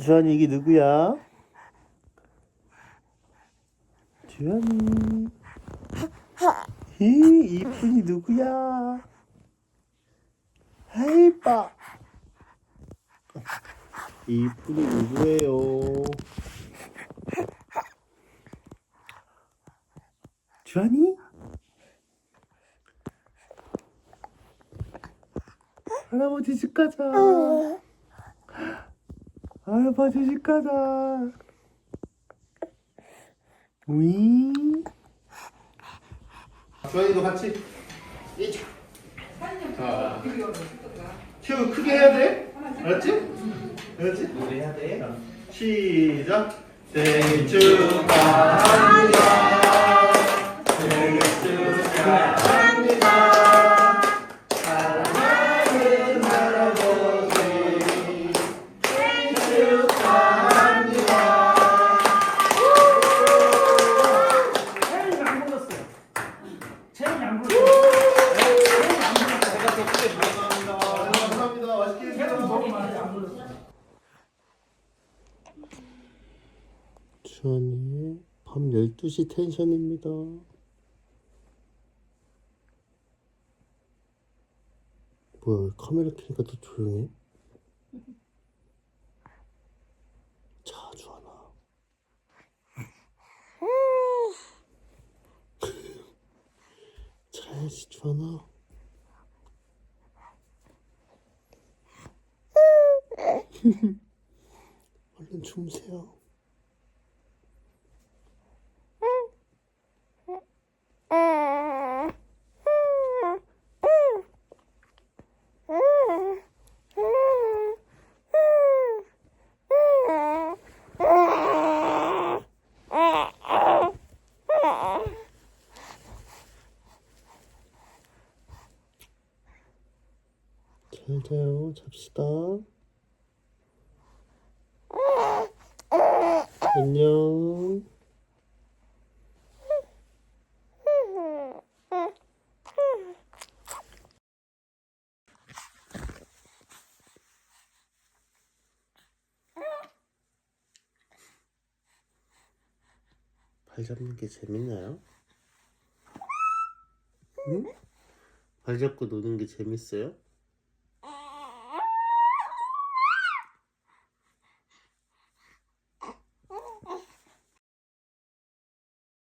주한이 이게 누구야? 주한이 히 이쁜이 누구야? 하이빠 이쁜이 누구예요? 주한이? 할아버지 집 가자. 할아버지 집 가자. 위. 주한이도 같이. 이자. 자. 키우 크게 해야 돼. 알았지? 알았지? 노래 해야 돼. 시작. 생일 축하합니다. 생일 축하합니다. 주한이의 밤 12시 텐션입니다. 뭐야, 카메라 켜니까 더 조용해? 자, 주한아. 자야지, 주한아. 얼른 주무세요. 잘 자요. 잡시다. 안녕. 발 잡는 게 재밌나요? 응? 발 잡고 노는 게 재밌어요?